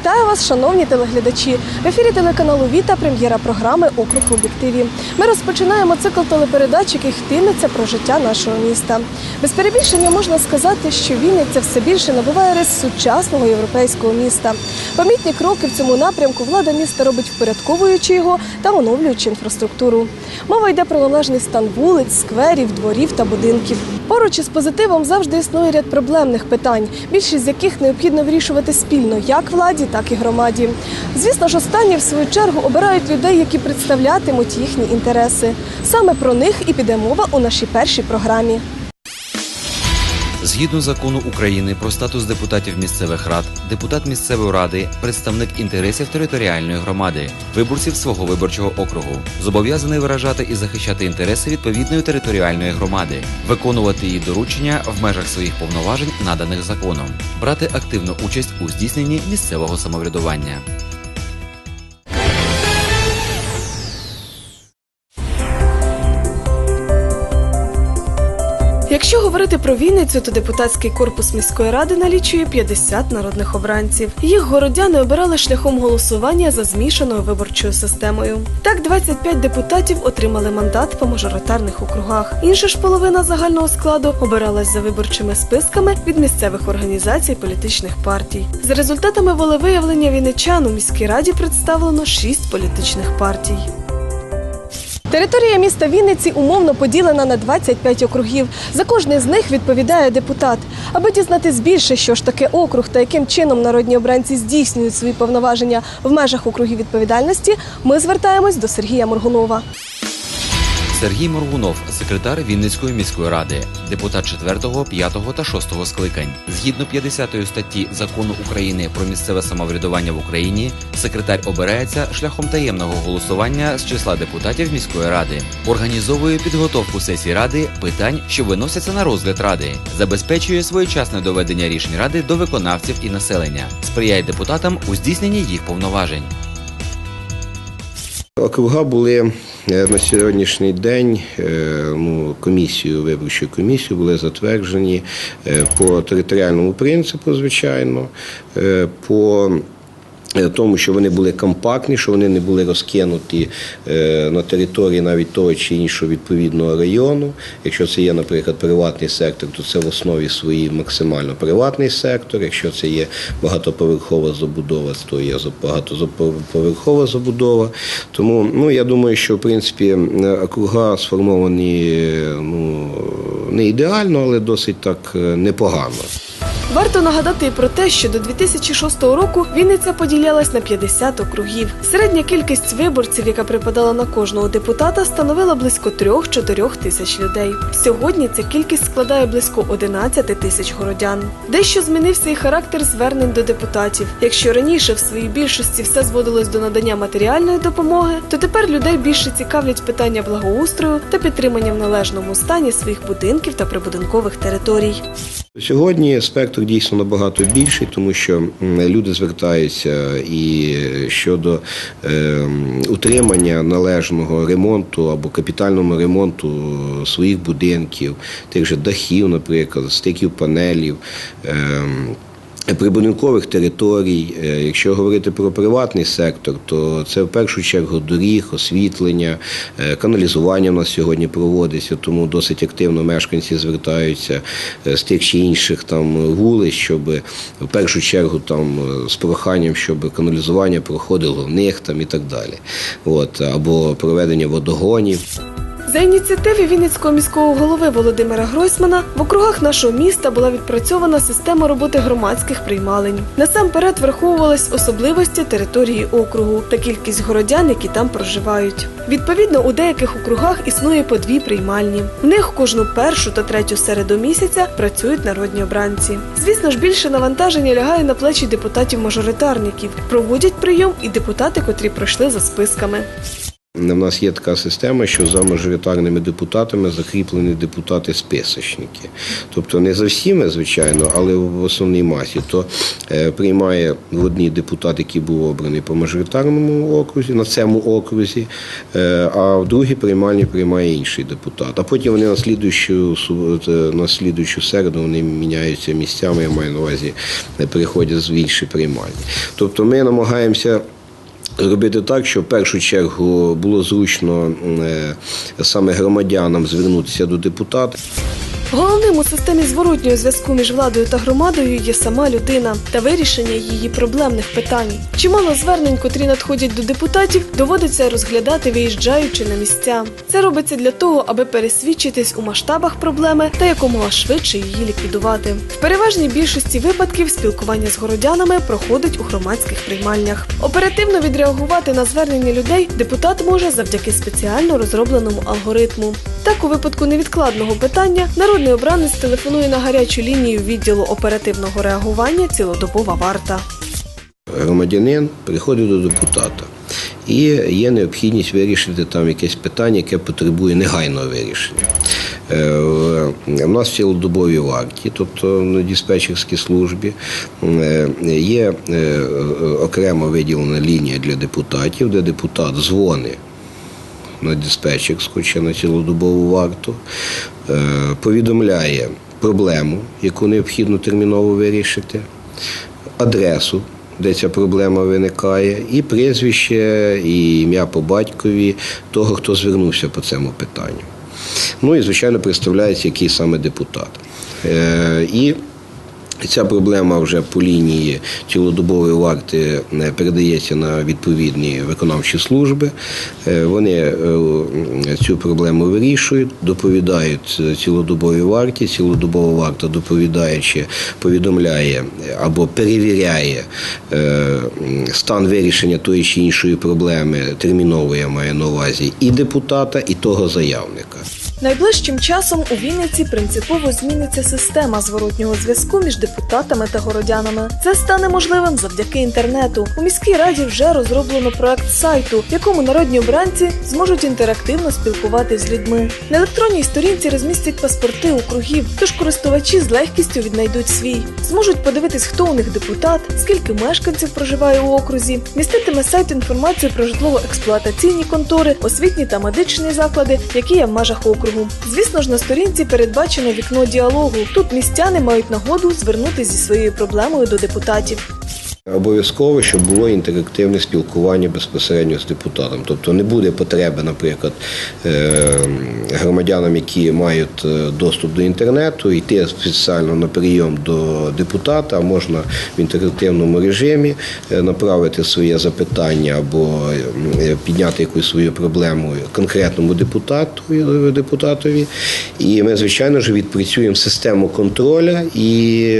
Вітаю вас, шановні телеглядачі. В ефірі телеканалу Віта прем'єра програми Округ в об'єктиві. Ми розпочинаємо цикл телепередач, який йтиметься про життя нашого міста. Без перебільшення можна сказати, що Вінниця все більше набуває рис сучасного європейського міста. Помітні кроки в цьому напрямку влада міста робить впорядковуючи його та оновлюючи інфраструктуру. Мова йде про належний стан вулиць, скверів, дворів та будинків. Поруч із позитивом завжди існує ряд проблемних питань, більшість з яких необхідно вирішувати спільно як владі, так і громаді. Звісно ж, останні в свою чергу обирають людей, які представлятимуть їхні інтереси. Саме про них і піде мова у нашій першій програмі. Згідно закону України про статус депутатів місцевих рад, депутат місцевої ради представник інтересів територіальної громади, виборців свого виборчого округу, зобов'язаний виражати і захищати інтереси відповідної територіальної громади, виконувати її доручення в межах своїх повноважень, наданих законом, брати активну участь у здійсненні місцевого самоврядування. Якщо говорити про Вінницю, то депутатський корпус міської ради налічує 50 народних обранців. Їх городяни обирали шляхом голосування за змішаною виборчою системою. Так, 25 депутатів отримали мандат по мажоритарних округах. Інша ж половина загального складу обиралась за виборчими списками від місцевих організацій політичних партій. За результатами волевиявлення вінничан у міській раді представлено 6 політичних партій. Територія міста Вінниці умовно поділена на 25 округів. За кожний з них відповідає депутат. Аби дізнатись більше, що ж таке округ та яким чином народні обранці здійснюють свої повноваження в межах округів відповідальності, ми звертаємось до Сергія Моргунова. Сергій Моргунов, секретар Вінницької міської ради, депутат 4, 5 та 6 скликань. Згідно 50 статті закону України про місцеве самоврядування в Україні, секретар обирається шляхом таємного голосування з числа депутатів міської ради, організовує підготовку сесій ради питань, що виносяться на розгляд ради, забезпечує своєчасне доведення рішень ради до виконавців і населення, сприяє депутатам у здійсненні їх повноважень. Округа були е, на сьогоднішній день е, ну, комісію, виборчою комісію були затверджені е, по територіальному принципу, звичайно, по тому, що вони були компактні, що вони не були розкинуті е, на території навіть того чи іншого відповідного району. Якщо це є, наприклад, приватний сектор, то це в основі своїй максимально приватний сектор. Якщо це є багатоповерхова забудова, то є багатоповерхова забудова. Тому ну, я думаю, що в принципі округа сформовані е, ну, не ідеально, але досить так е, непогано. Варто нагадати про те, що до 2006 року Вінниця поділялась на 50 округів. Середня кількість виборців, яка припадала на кожного депутата, становила близько 3-4 тисяч людей. Сьогодні ця кількість складає близько 11 тисяч городян. Дещо змінився і характер звернень до депутатів. Якщо раніше в своїй більшості все зводилось до надання матеріальної допомоги, то тепер людей більше цікавлять питання благоустрою та підтримання в належному стані своїх будинків та прибудинкових територій. Сьогодні спектр дійсно набагато більший, тому що люди звертаються і щодо е, утримання належного ремонту або капітального ремонту своїх будинків, тих же дахів, наприклад, стиків панелів. Е, Прибудинкових територій, Е, якщо говорити про приватний сектор, то це в першу чергу доріг, освітлення, е, каналізування у нас сьогодні проводиться, тому досить активно мешканці звертаються е, з тих чи інших там вулиць, щоб в першу чергу там е, з проханням, щоб каналізування проходило в них там і так далі. От або проведення водогонів. За ініціативи Вінницького міського голови Володимира Гройсмана в округах нашого міста була відпрацьована система роботи громадських приймалень. Насамперед враховувались особливості території округу та кількість городян, які там проживають. Відповідно, у деяких округах існує по дві приймальні. В них кожну першу та третю середу місяця працюють народні обранці. Звісно ж, більше навантаження лягає на плечі депутатів-мажоритарників. Проводять прийом і депутати, котрі пройшли за списками. У нас є така система, що за мажоритарними депутатами закріплені депутати-списочники. Тобто не за всіми, звичайно, але в основній масі. То е, приймає в одній депутат, який був обраний по мажоритарному окрузі, на цьому окрузі, е, а в другій приймальні приймає інший депутат. А потім вони на слідуючу, су- е, на слідуючу середу вони міняються місцями, я маю на увазі, переходять з інші приймальні. Тобто ми намагаємося Робити так, щоб в першу чергу було зручно е, саме громадянам звернутися до депутата. Головним у системі зворотнього зв'язку між владою та громадою є сама людина та вирішення її проблемних питань. Чимало звернень, котрі надходять до депутатів, доводиться розглядати, виїжджаючи на місця. Це робиться для того, аби пересвідчитись у масштабах проблеми та якомога швидше її ліквідувати. В переважній більшості випадків спілкування з городянами проходить у громадських приймальнях. Оперативно відреагувати на звернення людей депутат може завдяки спеціально розробленому алгоритму. Так, у випадку невідкладного питання народний обранець телефонує на гарячу лінію відділу оперативного реагування цілодобова варта. Громадянин приходить до депутата. І є необхідність вирішити там якесь питання, яке потребує негайного вирішення. Е, У нас в цілодобовій варті, тобто на диспетчерській службі, е, є е, е, окремо виділена лінія для депутатів, де депутат дзвонить на диспетчерську чи на цілодобову варту, е, повідомляє проблему, яку необхідно терміново вирішити, адресу, де ця проблема виникає, і прізвище, і ім'я по батькові того, хто звернувся по цьому питанню. Ну і, звичайно, представляється, який саме депутат. Е, І Ця проблема вже по лінії цілодобової варти е, передається на відповідні виконавчі служби. Е, Вони е, цю проблему вирішують, доповідають цілодобовій варті. Цілодобова варта доповідаючи повідомляє або перевіряє стан вирішення тої чи іншої проблеми терміново я маю на увазі і депутата, і того заявника. Найближчим часом у Вінниці принципово зміниться система зворотнього зв'язку між депутатами та городянами. Це стане можливим завдяки інтернету. У міській раді вже розроблено проект сайту, в якому народні обранці зможуть інтерактивно спілкуватися з людьми. На електронній сторінці розмістять паспорти округів, тож користувачі з легкістю віднайдуть свій, зможуть подивитись, хто у них депутат, скільки мешканців проживає у окрузі, міститиме сайт інформацію про житлово-експлуатаційні контори, освітні та медичні заклади, які є в межах округу. Звісно ж, на сторінці передбачено вікно діалогу. Тут містяни мають нагоду звернутися зі своєю проблемою до депутатів. Обов'язково, щоб було інтерактивне спілкування безпосередньо з депутатом. Тобто не буде потреби, наприклад, е, громадянам, які мають е, доступ до інтернету, йти спеціально на прийом до депутата, а можна в інтерактивному режимі е, направити своє запитання або підняти якусь свою проблему конкретному депутату, депутатові. І ми, звичайно ж, відпрацюємо систему контроля і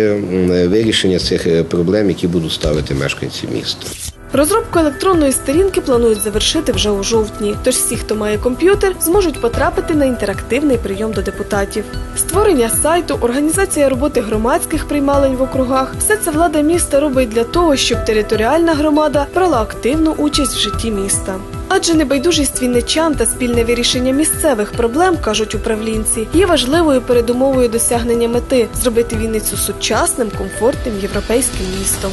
вирішення цих проблем, які будуть ставити мешканці міста. Розробку електронної сторінки планують завершити вже у жовтні. Тож всі, хто має комп'ютер, зможуть потрапити на інтерактивний прийом до депутатів. Створення сайту, організація роботи громадських приймалень в округах все це влада міста робить для того, щоб територіальна громада брала активну участь в житті міста. Адже небайдужість вінничан та спільне вирішення місцевих проблем, кажуть управлінці, є важливою передумовою досягнення мети зробити Вінницю сучасним, комфортним європейським містом.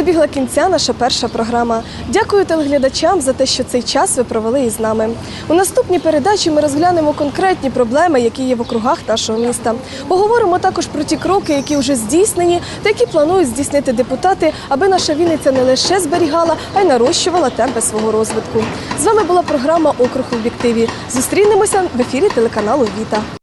Добігла кінця наша перша програма. Дякую телеглядачам за те, що цей час ви провели із нами. У наступній передачі ми розглянемо конкретні проблеми, які є в округах нашого міста. Поговоримо також про ті кроки, які вже здійснені, та які планують здійснити депутати, аби наша Вінниця не лише зберігала, а й нарощувала темпи свого розвитку. З вами була програма Округ в об'єктиві. Зустрінемося в ефірі телеканалу Віта.